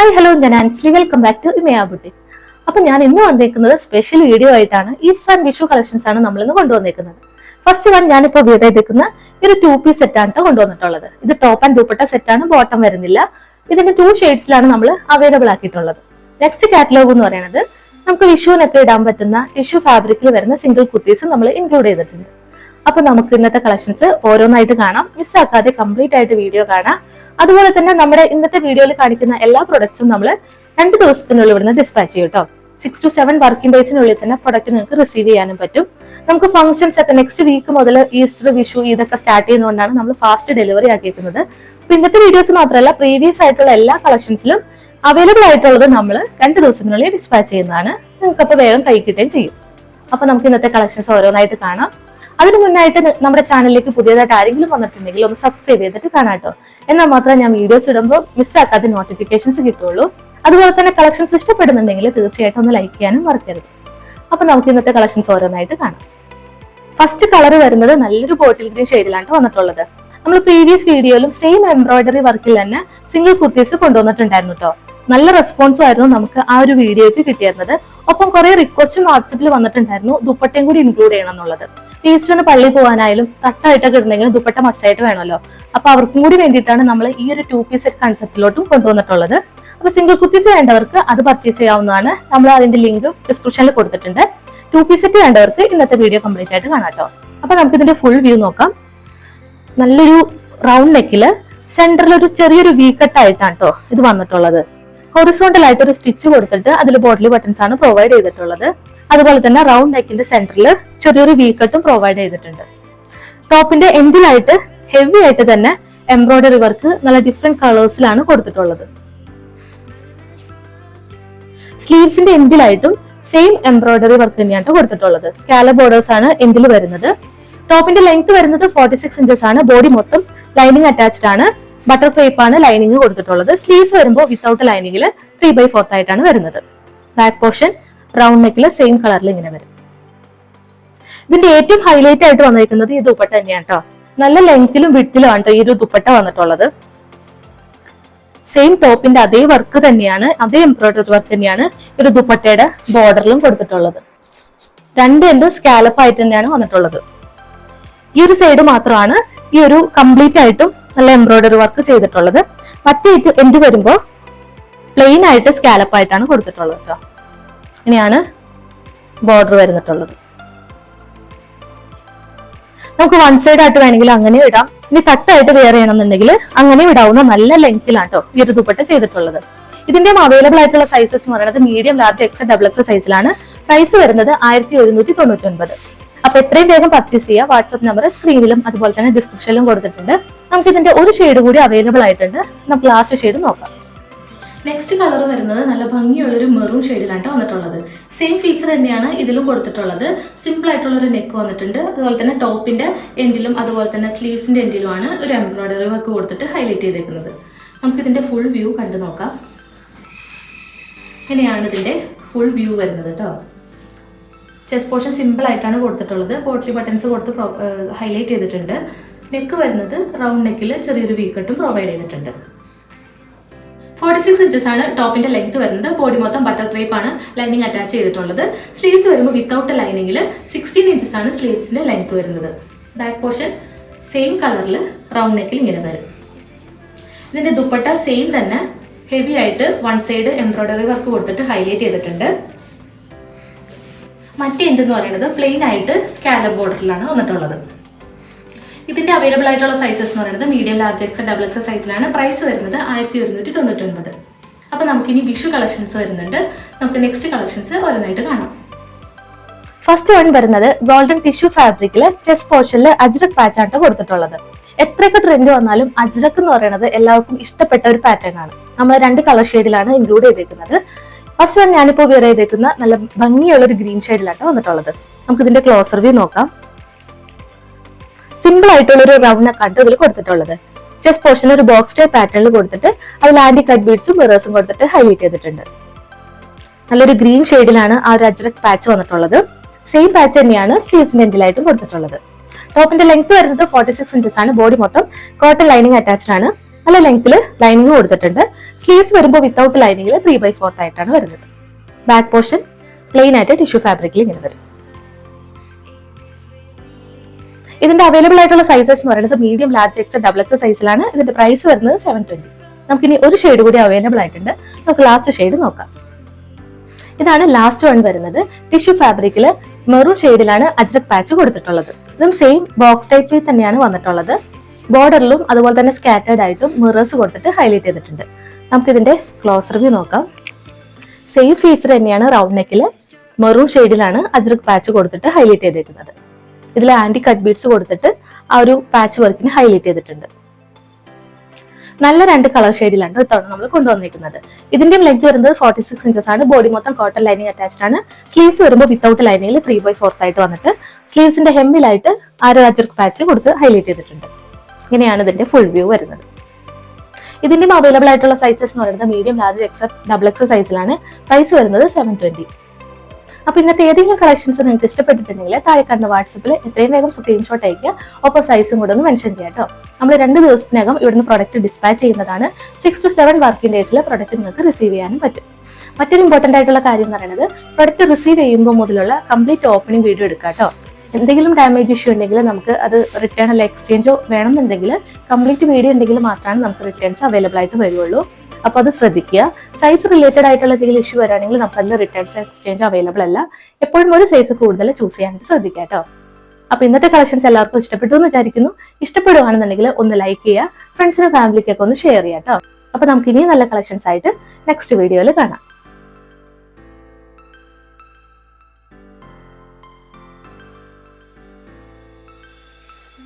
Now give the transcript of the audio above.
Hi hello ഞാൻ Ansley welcome back to Imaya boutique അപ്പൊ ഞാൻ ഇന്ന് വന്നേക്കുന്നത് സ്പെഷ്യൽ വീഡിയോ ആയിട്ടാണ്. ഈസ്റ്റർ ആൻഡ് വിഷു കളക്ഷൻസ് ആണ് നമ്മൾ ഇന്ന് കൊണ്ടുവന്നേക്കുന്നത്. ഫസ്റ്റ് വൺ ഞാനിപ്പോ ചെയ്തേക്കുന്ന ഈ ഒരു ടു പീസ് സെറ്റ് ആണ് ട്ടോ കൊണ്ടുവന്നിട്ടുള്ളത്. ഇത് ടോപ്പ് ആൻഡ് ദുപ്പട്ട സെറ്റ് ആണ് ബോട്ടം വരുന്നില്ല. ഇതിന്റെ ടു ഷെയ്ഡ്സിലാണ് നമ്മൾ അവൈലബിൾ ആക്കിയിട്ടുള്ളത്. നെക്സ്റ്റ് കാറ്റലോഗ് എന്ന് പറയുന്നത് നമുക്ക് വിഷുവിനൊക്കെ ഇടാൻ പറ്റുന്ന ടിഷ്യൂ ഫാബ്രിക്കിൽ വരുന്ന സിംഗിൾ കുത്തീസും നമ്മൾ ഇൻക്ലൂഡ് ചെയ്തിട്ടുണ്ട്. അപ്പൊ നമുക്ക് ഇന്നത്തെ കളക്ഷൻസ് ഓരോന്നായിട്ട് കാണാം. മിസ്സാക്കാതെ കംപ്ലീറ്റ് ആയിട്ട് വീഡിയോ കാണാം. അതുപോലെ തന്നെ നമ്മുടെ ഇന്നത്തെ വീഡിയോയിൽ കാണിക്കുന്ന എല്ലാ പ്രൊഡക്ട്സും നമ്മൾ രണ്ട് ദിവസത്തിനുള്ളിൽ ഇവിടുന്ന് ഡിസ്പാച്ച് ചെയ്യും കേട്ടോ സിക്സ് ടു സെവൻ വർക്കിംഗ് ഡേയ്സിനുള്ളിൽ തന്നെ പ്രൊഡക്റ്റ് നിങ്ങൾക്ക് റിസീവ് ചെയ്യാനും പറ്റും. നമുക്ക് ഫംഗ്ഷൻസ് ഒക്കെ നെക്സ്റ്റ് വീക്ക് മുതൽ ഈസ്റ്റർ വിഷു ഇതൊക്കെ സ്റ്റാർട്ട് ചെയ്യുന്നതുകൊണ്ടാണ് നമ്മൾ ഫാസ്റ്റ് ഡെലിവറി ആക്കിയിരിക്കുന്നത് അപ്പൊ ഇന്നത്തെ വീഡിയോസ് മാത്രമല്ല പ്രീവിയസ് ആയിട്ടുള്ള എല്ലാ കളക്ഷൻസിലും അവൈലബിൾ ആയിട്ടുള്ളത് നമ്മൾ രണ്ട് ദിവസത്തിനുള്ളിൽ ഡിസ്പാച്ച് ചെയ്യുന്നതാണ്. നിങ്ങൾക്ക് അപ്പോൾ വേഗം കൈ കിട്ടുകയും ചെയ്യും. അപ്പൊ നമുക്ക് ഇന്നത്തെ കളക്ഷൻസ് ഓരോന്നായിട്ട് കാണാം. അതിന് മുന്നായിട്ട് നമ്മുടെ ചാനലിലേക്ക് പുതിയതായിട്ട് ആരെങ്കിലും വന്നിട്ടുണ്ടെങ്കിൽ ഒന്ന് സബ്സ്ക്രൈബ് ചെയ്തിട്ട് കാണാം കേട്ടോ എന്നാൽ മാത്രമേ ഞാൻ വീഡിയോസ് ഇടുമ്പോൾ മിസ്സാക്കാതെ നോട്ടിഫിക്കേഷൻസ് കിട്ടുള്ളൂ. അതുപോലെ തന്നെ കളക്ഷൻസ് ഇഷ്ടപ്പെടുന്നുണ്ടെങ്കിൽ തീർച്ചയായിട്ടും ഒന്ന് ലൈക്ക് ചെയ്യാനും മറക്കരുത്. അപ്പൊ നമുക്ക് ഇന്നത്തെ കളക്ഷൻസ് ഓരോന്നായിട്ട് കാണാം. ഫസ്റ്റ് കളർ വരുന്നത് നല്ലൊരു ബോട്ടിൽ ഗ്രീൻ ഷെയ്ഡിലാണ് വന്നിട്ടുള്ളത്. നമ്മൾ പ്രീവിയസ് വീഡിയോയിലും സെയിം എംബ്രോയിഡറി വർക്കിൽ തന്നെ സിംഗിൾ കുർത്തീസ് കൊണ്ടുവന്നിട്ടുണ്ടായിരുന്നു കേട്ടോ നല്ല റെസ്പോൺസും ആയിരുന്നു നമുക്ക് ആ ഒരു വീഡിയോയ്ക്ക് കിട്ടിയിരുന്നത്. ഒപ്പം കുറെ റിക്വസ്റ്റും വാട്സപ്പിൽ വന്നിട്ടുണ്ടായിരുന്നു. ദുപ്പട്ടയും കൂടി ഇൻക്ലൂഡ് ചെയ്യണം എന്നുള്ളത്. ഈസ്റ്ററിന് പള്ളിയിൽ പോകാനായാലും തട്ടായിട്ടൊക്കെ ഇടണമെങ്കിൽ ദുപ്പട്ട മസ്റ്റായിട്ട് വേണമല്ലോ. അപ്പൊ അവർക്കും കൂടി വേണ്ടിയിട്ടാണ് നമ്മൾ ഈ ഒരു ടു പീസ് സെറ്റ് കൺസെപ്റ്റിലോട്ടും കൊണ്ടുവന്നിട്ടുള്ളത്. അപ്പൊ സിംഗിൾ കുർത്തീസ് വേണ്ടവർക്ക് അത് പർച്ചേസ് ചെയ്യാവുന്നതാണ്. നമ്മൾ അതിന്റെ ലിങ്ക് ഡിസ്ക്രിപ്ഷനിൽ കൊടുത്തിട്ടുണ്ട്. ടു പീസ് സെറ്റ് വേണ്ടവർക്ക് ഇന്നത്തെ വീഡിയോ കംപ്ലീറ്റ് ആയിട്ട് കാണാം അപ്പൊ നമുക്ക് ഇതിന്റെ ഫുൾ വ്യൂ നോക്കാം. നല്ലൊരു റൗണ്ട് നെക്കിൽ സെന്ററിൽ ഒരു ചെറിയൊരു വി കട്ട് ആയിട്ടാണ് കേട്ടോ ഇത് വന്നിട്ടുള്ളത്. ഹൊറിസോണ്ടൽ ആയിട്ട് ഒരു സ്റ്റിച്ച് കൊടുത്തിട്ട് അതിൽ ബോട്ടിൽ ബട്ടൺസ് ആണ് പ്രൊവൈഡ് ചെയ്തിട്ടുള്ളത്. അതുപോലെ തന്നെ റൗണ്ട് നെക്കിന്റെ സെന്ററിൽ ചെറിയൊരു വീക്കട്ടും പ്രൊവൈഡ് ചെയ്തിട്ടുണ്ട്. ടോപ്പിന്റെ എൻഡിലായിട്ട് ഹെവി ആയിട്ട് തന്നെ എംബ്രോയ്ഡറി വർക്ക് നല്ല ഡിഫറെന്റ് കളേഴ്സിലാണ് കൊടുത്തിട്ടുള്ളത്. സ്ലീവ്സിന്റെ എൻഡിലായിട്ടും സെയിം എംബ്രോയ്ഡറി വർക്ക് തന്നെയാണ് കൊടുത്തിട്ടുള്ളത്. സ്കാല ബോർഡേഴ്സ് ആണ് എൻഡിൽ വരുന്നത്. ടോപ്പിന്റെ ലെങ്ത് വരുന്നത് ഫോർട്ടി സിക്സ് ഇഞ്ചസ് ആണ്. ബോഡി മൊത്തം ലൈനിങ് അറ്റാച്ച്ഡ് ആണ്. ബട്ടർ ക്രേപ്പാണ് ലൈനിങ് കൊടുത്തിട്ടുള്ളത്. സ്ലീവ്സ് വരുമ്പോൾ വിത്തൗട്ട് ലൈനിങ്ങിൽ ത്രീ ബൈ ഫോർത്ത് ആയിട്ടാണ് വരുന്നത്. ബാക്ക് പോർഷൻ റൗണ്ട് നെക്കിൽ സെയിം കളറിൽ ഇങ്ങനെ വരും. ഇതിന്റെ ഏറ്റവും ഹൈലൈറ്റ് ആയിട്ട് വന്നിരിക്കുന്നത് ഈ ദുപ്പട്ട തന്നെയാണ് കേട്ടോ നല്ല ലെങ്ത്തിലും വിട്ടിലും ആണ് ഈ ഒരു ദുപ്പട്ട വന്നിട്ടുള്ളത്. സെയിം ടോപ്പിന്റെ അതേ വർക്ക് തന്നെയാണ് അതേ എംബ്രോയിഡറി വർക്ക് തന്നെയാണ് ഈ ഒരു ദുപ്പട്ടയുടെ ബോർഡറിലും കൊടുത്തിട്ടുള്ളത്. രണ്ട് എൻഡ് സ്കാലപ്പ് ആയിട്ട് തന്നെയാണ് വന്നിട്ടുള്ളത്. ഈ ഒരു സൈഡ് മാത്രമാണ് ഈ ഒരു കംപ്ലീറ്റ് ആയിട്ടും നല്ല എംബ്രോയിഡറി വർക്ക് ചെയ്തിട്ടുള്ളത്. മറ്റേ എൻഡ് വരുമ്പോൾ പ്ലെയിൻ ആയിട്ട് സ്കാലപ്പ് ആയിട്ടാണ് കൊടുത്തിട്ടുള്ളത് കേട്ടോ ഇനിയാണ് ബോർഡർ വരുന്നിട്ടുള്ളത്. നമുക്ക് വൺ സൈഡ് ആയിട്ട് വേണമെങ്കിൽ അങ്ങനെ ഇടാം. ഇനി തട്ടായിട്ട് വെയർ ചെയ്യണമെന്നുണ്ടെങ്കിൽ അങ്ങനെ ഇടാവുന്ന നല്ല ലെങ്ത്തിലാണ് കേട്ടോ ഈ ഒരു ദുപ്പട്ട ചെയ്തിട്ടുള്ളത്. ഇതിന്റെ അവൈലബിൾ ആയിട്ടുള്ള സൈസസ് എന്ന് പറയുന്നത് medium large X double X സൈസിലാണ് പ്രൈസ് വരുന്നത് ആയിരത്തി ഒരുന്നൂറ്റി തൊണ്ണൂറ്റി ഒൻപത് അപ്പൊ എത്രയും വേഗം പർച്ചേസ് ചെയ്യുക വാട്സ്ആപ്പ് നമ്പർ സ്ക്രീനിലും അതുപോലെ തന്നെ ഡിസ്ക്രിപ്ഷനിലും കൊടുത്തിട്ടുണ്ട്. നമുക്ക് ഇതിന്റെ ഒരു ഷെയ്ഡ് കൂടി അവൈലബിൾ ആയിട്ടുണ്ട്. നമുക്ക് ലാസ്റ്റ് ഷെയ്ഡ് നോക്കാം. നെക്സ്റ്റ് കളർ വരുന്നത് നല്ല ഭംഗിയുള്ളൊരു മെറൂൺ ഷെയ്ഡിലാണ് വന്നിട്ടുള്ളത്. സെയിം ഫീച്ചർ തന്നെയാണ് ഇതിലും കൊടുത്തിട്ടുള്ളത്. സിമ്പിൾ ആയിട്ടുള്ള ഒരു നെക്ക് വന്നിട്ടുണ്ട്. അതുപോലെ തന്നെ ടോപ്പിന്റെ എൻഡിലും അതുപോലെ തന്നെ സ്ലീവ്സിന്റെ എൻഡിലുമാണ് ഒരു എംബ്രോയ്ഡറി വർക്ക് കൊടുത്തിട്ട് ഹൈലൈറ്റ് ചെയ്തേക്കുന്നത്. ഇതിന്റെ ഫുൾ വ്യൂ കണ്ടു നോക്കാം. ഇങ്ങനെയാണ് ഇതിന്റെ ഫുൾ വ്യൂ വരുന്നത് കേട്ടോ ചെസ്റ്റ് പോർഷൻ സിമ്പിൾ ആയിട്ടാണ് കൊടുത്തിട്ടുള്ളത്. പോട്ട്ലി ബട്ടൺസ് കൊടുത്ത് ഹൈലൈറ്റ് ചെയ്തിട്ടുണ്ട്. നെക്ക് വരുന്നത് റൗണ്ട് നെക്കിൽ ചെറിയൊരു വീക്കട്ടും പ്രൊവൈഡ് ചെയ്തിട്ടുണ്ട്. ഫോർട്ടി സിക്സ് ഇഞ്ചസ് ആണ് ടോപ്പിന്റെ ലെങ്ത് വരുന്നത്. ബോഡി മൊത്തം ബട്ടർ ക്രേപ്പ് ആണ് ലൈനിങ് അറ്റാച്ച് ചെയ്തിട്ടുള്ളത്. സ്ലീവ്സ് വരുമ്പോൾ വിത്തൗട്ട് ലൈനിങ്ങിൽ സിക്സ്റ്റീൻ ഇഞ്ചസ് ആണ് സ്ലീവ്സിന്റെ ലെങ്ത് വരുന്നത്. ബാക്ക് പോർഷൻ സെയിം കളറിൽ റൗണ്ട് നെക്കിൽ ഇങ്ങനെ വരും. ഇതിന്റെ ദുപ്പട്ട സെയിം തന്നെ ഹെവി ആയിട്ട് വൺ സൈഡ് എംബ്രോയ്ഡറി വർക്ക് കൊടുത്തിട്ട് ഹൈലൈറ്റ് ചെയ്തിട്ടുണ്ട്. മറ്റേ എൻഡ് എന്ന് പറയുന്നത് പ്ലെയിൻ ആയിട്ട് സ്കാലപ്പ് ബോർഡറിലാണ് വന്നിട്ടുള്ളത്. ഇതിന്റെ അവൈലബിൾ ആയിട്ടുള്ള സൈസസ് എന്ന് പറയുന്നത് medium large X double X സൈസിലാണ് പ്രൈസ് വരുന്നത് ആയിരത്തി ഒരുന്നൂറ്റി തൊണ്ണൂറ്റി ഒൻപത് അപ്പൊ നമുക്ക് ഇനി വിഷു കളക്ഷൻസ് വരുന്നുണ്ട്. നമുക്ക് നെക്സ്റ്റ് കളക്ഷൻസ് ഓരോന്നായിട്ട് കാണാം. ഫസ്റ്റ് വൺ വരുന്നത് ഗോൾഡൻ ടിഷ്യൂ ഫാബ്രിക്കിൽ ചെസ് പോർഷനിൽ അജ്രക് പാച്ച് ആണ് കൊടുത്തിട്ടുള്ളത്. എത്രയൊക്കെ ട്രെൻഡ് വന്നാലും അജ്രക് എന്ന് പറയുന്നത് എല്ലാവർക്കും ഇഷ്ടപ്പെട്ട ഒരു പാറ്റേൺ ആണ്. നമ്മൾ രണ്ട് കളർ ഷെയ്ഡിലാണ് ഇൻക്ലൂഡ് ചെയ്തേക്കുന്നത്. ഫസ്റ്റ് വൺ ഞാനിപ്പോൾ വെയർ ചെയ്തേക്കുന്ന നല്ല ഭംഗിയുള്ള ഒരു ഗ്രീൻ ഷെയ്ഡിലാണ് വന്നിട്ടുള്ളത്. നമുക്ക് ഇതിന്റെ ക്ലോസർ വ്യൂ നോക്കാം. സിമ്പിൾ ആയിട്ടുള്ള ഒരു റൗണ്ട് നെക്കാണ് ഇതിൽ കൊടുത്തിട്ടുള്ളത്. ചെസ്റ്റ് പോർഷൻ ഒരു ബോക്സ് ടൈപ്പ് പാറ്റേണിൽ കൊടുത്തിട്ട് അതിൽ ആന്റി കട്ട് ബീഡ്സും മിറേഴ്സും കൊടുത്തിട്ട് ഹൈലൈറ്റ് ചെയ്തിട്ടുണ്ട്. നല്ലൊരു ഗ്രീൻ ഷെയ്ഡിലാണ് ആ ഒരു അജ്രക് പാച്ച് വന്നിട്ടുള്ളത്. സെയിം പാച്ച് തന്നെയാണ് സ്ലീവ്സിന്റെ എൻഡിലായിട്ടും കൊടുത്തിട്ടുള്ളത്. ടോപ്പിന്റെ ലെങ്ത് വരുന്നത് ഫോർട്ടി സിക്സ് ഇഞ്ചസ് ആണ്. ബോഡി മൊത്തം കോട്ടൺ ലൈനിങ് അറ്റാച്ച്ഡ് ആണ്. നല്ല ലെങ്ത്തിൽ ലൈനിങ് കൊടുത്തിട്ടുണ്ട്. സ്ലീവ്സ് വരുമ്പോൾ വിത്തൗട്ട് ലൈനിങ്ങിൽ ത്രീ ബൈ ഫോർത്ത് ആയിട്ടാണ് വരുന്നത്. ബാക്ക് പോർഷൻ പ്ലെയിൻ ആയിട്ട് ടിഷ്യൂ ഫാബ്രിക്കിൽ ഇങ്ങനെ വരും. ഇതിന്റെ അവൈലബിൾ ആയിട്ടുള്ള സൈസസ് എന്ന് പറയുന്നത് medium large X double X സൈസിലാണ് ഇതിന്റെ പ്രൈസ് വരുന്നത് സെവൻ ട്വന്റി നമുക്കിനി ഒരു ഷെയ്ഡ് കൂടി അവൈലബിൾ ആയിട്ടുണ്ട്. നമുക്ക് ലാസ്റ്റ് ഷെയ്ഡ് നോക്കാം. ഇതാണ് ലാസ്റ്റ് വൺ വരുന്നത്. ടിഷ്യൂ ഫാബ്രിക്കിൽ മെറൂൺ ഷെയ്ഡിലാണ് അജ്രക് പാച്ച് കൊടുത്തിട്ടുള്ളത്. ഇതും സെയിം ബോക്സ് ടൈപ്പിൽ തന്നെയാണ് വന്നിട്ടുള്ളത്. ബോർഡറിലും അതുപോലെ തന്നെ സ്കാറ്റേഡ് ആയിട്ടും മിറേഴ്സ് കൊടുത്തിട്ട് ഹൈലൈറ്റ് ചെയ്തിട്ടുണ്ട്. നമുക്കിതിന്റെ ക്ലോസ് റിവ്യൂ നോക്കാം. സെയിം ഫീച്ചർ തന്നെയാണ് റൗണ്ട് നെക്കിൽ മെറൂൺ ഷെയ്ഡിലാണ് അജ്രക് പാച്ച് കൊടുത്തിട്ട് ഹൈലൈറ്റ് ചെയ്തേക്കുന്നത്. ഇതിൽ ആന്റി കട്ട് ബീഡ്സ് കൊടുത്തിട്ട് ആ ഒരു പാച്ച് വർക്കിന് ഹൈലൈറ്റ് ചെയ്തിട്ടുണ്ട്. നല്ല രണ്ട് കളർ ഷെയ്ഡിലാണ് ഇത്തവണ നമ്മൾ കൊണ്ടുവന്നിരിക്കുന്നത് ഇതിന്റെ ലെഗ് വരുന്നത് ഫോർട്ടി സിക്സ് ഇഞ്ചസ് ആണ്. ബോഡി മൊത്തം കോട്ടൺ ലൈനിങ് അറ്റാച്ച്ഡ് ആണ്. സ്ലീവ്സ് വരുമ്പോൾ വിത്തൗട്ട് ലൈനിങ്ങിൽ ത്രീ ബൈ ഫോർത്ത് ആയിട്ട് വന്നിട്ട് സ്ലീവ്സിന്റെ ഹെമ്മിലായിട്ട് ആരോ അജർക്ക് പാച്ച് കൊടുത്ത് ഹൈലൈറ്റ് ചെയ്തിട്ടുണ്ട്. ഇങ്ങനെയാണ് ഇതിന്റെ ഫുൾ വ്യൂ വരുന്നത്. ഇതിന്റെ അവൈലബിൾ ആയിട്ടുള്ള സൈസസ് എന്ന് പറയുന്നത് medium large X double X സൈസിലാണ് പ്രൈസ് വരുന്നത് സെവൻ ട്വന്റി അപ്പൊ ഇന്നത്തെ ഏതെങ്കിലും കളക്ഷൻസ് നിങ്ങൾക്ക് ഇഷ്ടപ്പെട്ടിട്ടുണ്ടെങ്കിൽ താഴെ കാണുന്ന വാട്സപ്പിൽ എത്രയും വേഗം സ്ക്രീൻഷോട്ട് അയക്കുക ഒപ്പം സൈസും കൂടെ ഒന്ന് മെൻഷൻ ചെയ്യാം കേട്ടോ നമ്മൾ രണ്ട് ദിവസത്തിനകം ഇവിടുന്ന് പ്രൊഡക്റ്റ് ഡിസ്പാച്ച് ചെയ്യുന്നതാണ്. സിക്സ് ടു സെവൻ വർക്കിംഗ് ഡേയ്സിൽ പ്രൊഡക്റ്റ് നിങ്ങൾക്ക് റിസീവ് ചെയ്യാനും പറ്റും. മറ്റൊരു ഇമ്പോർട്ടന്റ് ആയിട്ടുള്ള കാര്യം എന്ന് പറയുന്നത് പ്രൊഡക്റ്റ് റിസീവ് ചെയ്യുമ്പോൾ മുതലുള്ള കംപ്ലീറ്റ് ഓപ്പണിംഗ് വീഡിയോ എടുക്കുക കേട്ടോ എന്തെങ്കിലും ഡാമേജ് ഇഷ്യൂ ഉണ്ടെങ്കിൽ നമുക്ക് അത് റിട്ടേൺ അല്ല എക്സ്ചേഞ്ചോ വേണമെന്നുണ്ടെങ്കിൽ കംപ്ലീറ്റ് വീഡിയോ ഉണ്ടെങ്കിൽ മാത്രമാണ് നമുക്ക് റിട്ടേൺസ് അവൈലബിൾ ആയിട്ട് വരുള്ളൂ. അപ്പോൾ അത് ശ്രദ്ധിക്കുക. സൈസ് റിലേറ്റഡ് ആയിട്ടുള്ള എന്തെങ്കിലും ഇഷ്യൂ വരാണെങ്കിൽ നമുക്ക് അതിൽ റിട്ടേൺസ് എക്സ്ചേഞ്ച് അവൈലബിൾ അല്ല. എപ്പോഴും ഒരു സൈസ് കൂടുതൽ ചൂസ് ചെയ്യാനായിട്ട് ശ്രദ്ധിക്കുക കേട്ടോ. അപ്പൊ ഇന്നത്തെ കളക്ഷൻസ് എല്ലാവർക്കും ഇഷ്ടപ്പെട്ടു എന്ന് വിചാരിക്കുന്നു. ഇഷ്ടപ്പെടുകയാണെന്നുണ്ടെങ്കിൽ ഒന്ന് ലൈക്ക് ചെയ്യുക. ഫ്രണ്ട്സിനും ഫാമിലിക്കൊക്കെ ഒന്ന് ഷെയർ ചെയ്യാം കേട്ടോ. അപ്പൊ നമുക്ക് ഇനിയും നല്ല കളക്ഷൻസ് ആയിട്ട് നെക്സ്റ്റ് വീഡിയോയിൽ കാണാം.